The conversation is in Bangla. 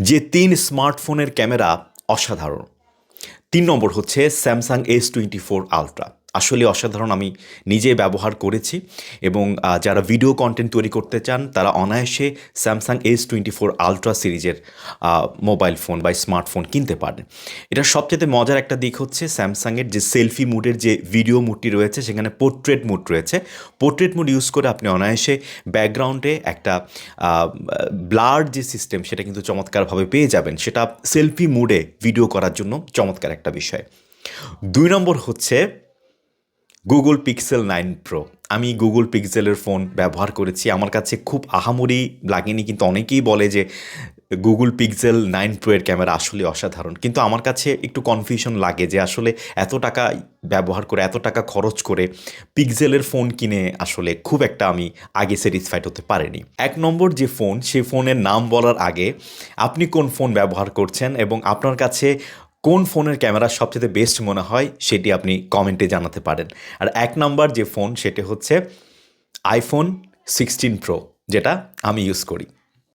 যে তিন স্মার্টফোনের ক্যামেরা অসাধারণ। তিন নম্বর হচ্ছে Samsung S twenty four ultra আসলে অসাধারণ আমি নিজে ব্যবহার করেছি এবং যারা ভিডিও কন্টেন্ট তৈরি করতে চান, তারা অনায়াসে Samsung S twenty four ultra সিরিজের মোবাইল ফোন বা স্মার্টফোন কিনতে পারেন এটা সবচেয়ে মজার একটা দিক হচ্ছে স্যামসাংয়ের যে সেলফি মুডের যে ভিডিও মুডটি রয়েছে, সেখানে পোর্ট্রেট মুড রয়েছে। পোর্ট্রেট মুড ইউজ করে আপনি অনায়াসে ব্যাকগ্রাউন্ডে একটা ব্লার যে সিস্টেম সেটা কিন্তু চমৎকারভাবে পেয়ে যাবেন। সেটা সেলফি মুডে ভিডিও করার জন্য চমৎকার একটা বিষয়। দুই নম্বর হচ্ছে গুগল পিক্সেল নাইন প্রো আমি গুগল পিক্সেলের ফোন ব্যবহার করেছি। আমার কাছে খুব আহামরি লাগেনি, কিন্তু অনেকেই বলে যে গুগল পিক্সেল নাইন প্রো এর ক্যামেরা আসলে অসাধারণ। কিন্তু আমার কাছে একটু কনফিউশন লাগে যে আসলে এত টাকা ব্যবহার করে, এত টাকা খরচ করে পিক্সেলের ফোন কিনে আসলে খুব একটা আমি আগে স্যাটিসফাইড হতে পারিনি। এক নম্বর যে ফোন সেই ফোনের নাম বলার আগে আপনি কোন ফোন ব্যবহার করছেন এবং আপনার কাছে কোন ফোনের ক্যামেরা সবচেয়ে বেস্ট মনে হয় সেটি আপনি কমেন্টে জানাতে পারেন। আর এক নম্বর যে ফোন সেটি হচ্ছে আইফোন সিক্সটিন প্রো যেটা আমি ইউজ করি।